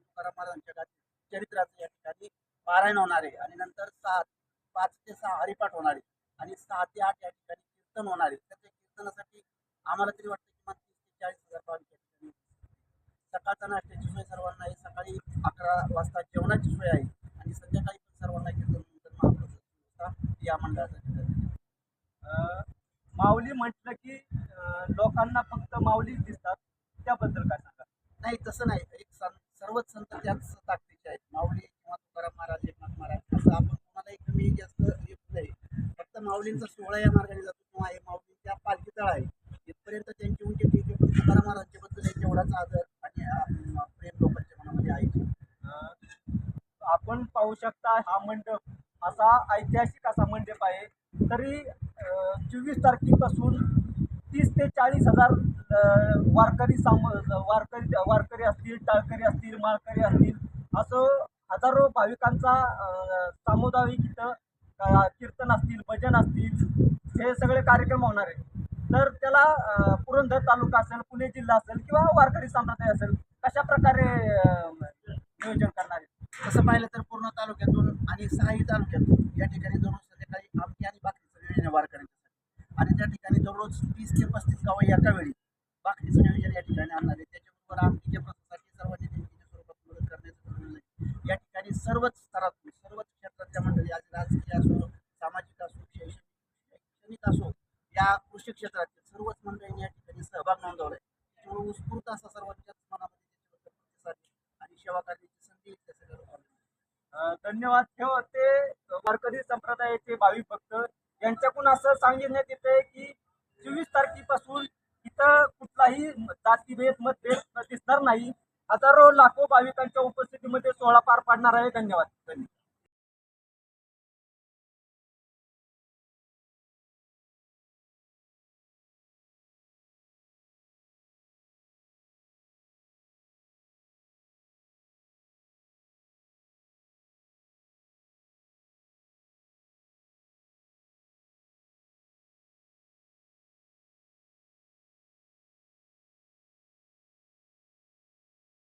तुकाराम महाराजांच्या गाथी- चरित्राचं या ठिकाणी पारायण होणार आहे. आणि नंतर सात पाच ते सहा हरिपाठ होणार आहे. आणि सहा ते आठ या ठिकाणी कीर्तन होणार आहे. तर त्या कीर्तनासाठी आम्हाला तरी वाटतं किमान तीस ते चाळीस हजार भाविक या ठिकाणी सकाळचा नाश्त्याची सोय सर्वांना आहे. सकाळी अकरा वाजता जेवणाची सोय आहे. आणि संध्याकाळी पण सर्वांना कीर्तन नंतर या मंडळासाठी माऊली म्हटलं की लोकांना फक्त माऊलीच दिसतात. तसं नाही. एक सं सर्वच संत त्याच ताकदीचे आहेत. माऊली किंवा तुकाराम महाराज एकनाथ महाराज असं आपण कोणालाही कमी जास्त येत नाही. फक्त माऊलींचा सोहळा या मार्गाने जातो. किंवा हे माऊलींच्या पालखी तळ आहे. इथपर्यंत त्यांची उंची ठीक आहे. पण तुकाराम महाराजांच्याबद्दल एक तेवढाच आदर आणि प्रेम लोकांच्या मनामध्ये आहे. आपण पाहू शकता हा मंडप असा ऐतिहासिक असा मंडप आहे. तरी चोवीस तारखेपासून तीस ते चाळीस हजार वारकरी साम वारकरी वारकरी असतील टाळकरी असतील माळकरी असतील असं हजारो भाविकांचा सामुदायिक इथं कीर्तन असतील भजन असतील हे सगळे कार्यक्रम होणार आहे तर त्याला पुरंदर तालुका असेल पुणे जिल्हा असेल किंवा वारकरी संप्रदाय असेल कशा प्रकारे नियोजन करणार आहे तसं पाहिलं तर पूर्ण तालुक्यातून आणि सहाही तालुक्यातून या ठिकाणी दररोज संध्याकाळी आमटी आणि बाकीचं नियोजन आहे आणि त्या ठिकाणी दररोज तीस ते पस्तीस गावं एका वेळी बाकीचं नियोजन या ठिकाणी आणणार आहे त्याच्याबरोबर आमटीच्या प्रसादासाठी सर्वांनी देणगीच्या स्वरूपात मदत करण्याचं ठरवलं आहे या ठिकाणी सर्वच स्तरातून सर्वच क्षेत्रातल्या मंडळी आज राजकीय असो सामाजिक असो शैक्षणिक शैक्षणिक असो या कृषी क्षेत्रातील सर्वच मंडळींनी या ठिकाणी सहभाग नोंदवला आहे त्यामुळे उत्स्फूर्त असा सर्वांच्याच मनामध्ये आणि सेवा करण्याची संधी धन्यवाद. हे होते वारकरी संप्रदायाचे भाविक भक्त. यांच्याकडून असं सांगण्यात येते की चोवीस तारखेपासून इथं कुठलाही जातीभेद मतभेद दिसणार नाही. हजारो लाखो भाविकांच्या उपस्थितीमध्ये सोहळा पार पाडणार आहे. धन्यवाद.